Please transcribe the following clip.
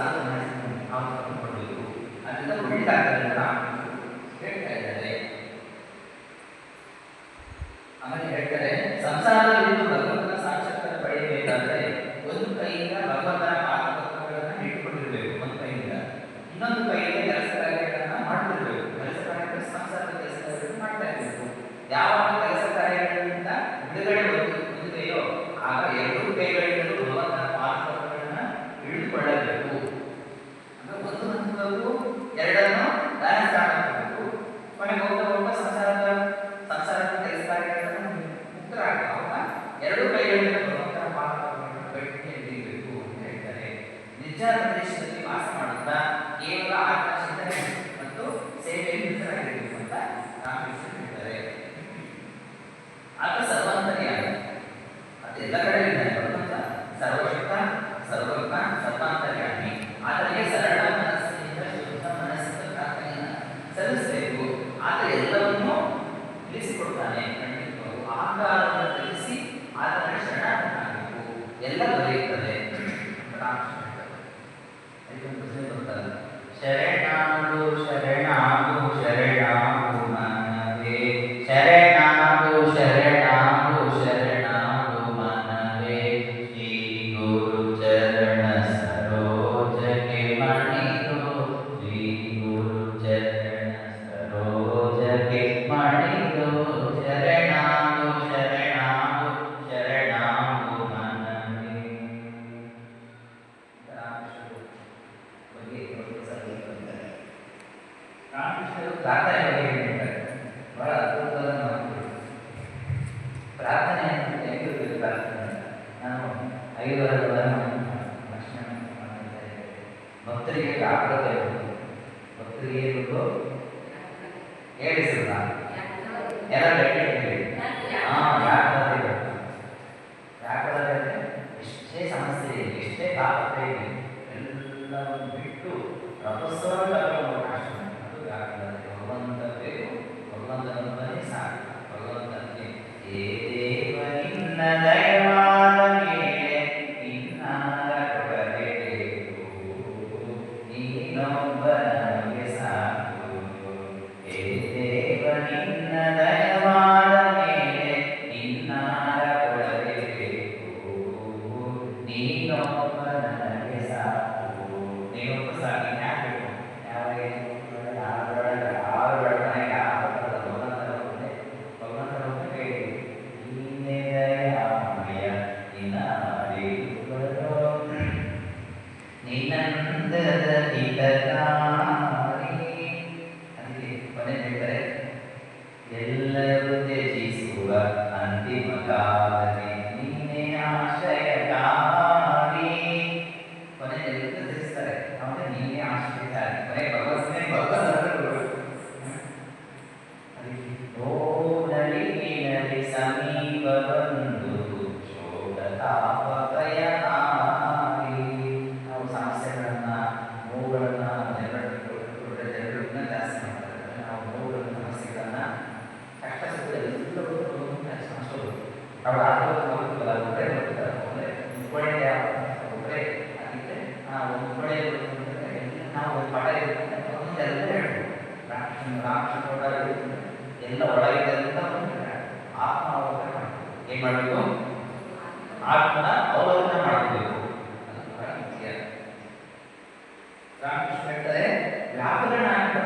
ಸಾಧನೆ ಮಾಡಿಕೊಂಡು ನಾವು ತಗೊಂಡ್ಕೊಳ್ಬೇಕು ಅದರಿಂದ ಒಳ್ಳೆಯದಾಗಲ್ಲ ಹೇಳ್ತಾ ಇದ್ದಾರೆ. ಆಮೇಲೆ ಹೇಳ್ತಾರೆ Ninguém lá. ಪ್ರಾರ್ಥನೆ ಬಗ್ಗೆ ಹೇಳಿದ್ದಾರೆ ಬಹಳ ಅದ್ಭುತವಾದ ಪ್ರಾರ್ಥನೆ ಹೆಂಗಿರ್ಬೇಕು ಪ್ರಾರ್ಥನೆ ನಾನು ಐದು ಹಲವಾರು ಭಾಷಣ ಮಾಡ್ತಾ ಭಕ್ತರಿಗೆ ಗಾಬರತೆ ಭಕ್ತರಿಗೆ ಏನಿದ್ರು ಹೇಳಿಸಲ್ಲ ಎಲ್ಲ ಹೇಳಿ ಹಾಂ ವ್ಯಾಪಾರ ವ್ಯಾಪಾರ ಎಷ್ಟೇ ಸಮಸ್ಯೆ ಇದೆ ಎಷ್ಟೇ ತಾಪತ್ರೆ ಇದೆ ಎಲ್ಲವನ್ನು ಬಿಟ್ಟು ಪ್ರಪಂಚವನ್ನು ಅದು ಗಾಬರ قبل أن Madalani ಅವರ ನಾವು ರಾಕ್ಷಸ ರಾಕ್ಷಸ ಎಲ್ಲ ಆತ್ಮ ಅವಲೋಕನ ಮಾಡಬೇಕು ರಾಮಕೃಷ್ಣ ಹೇಳ್ತಾರೆ ವ್ಯಾಕರಣ ಅಂತ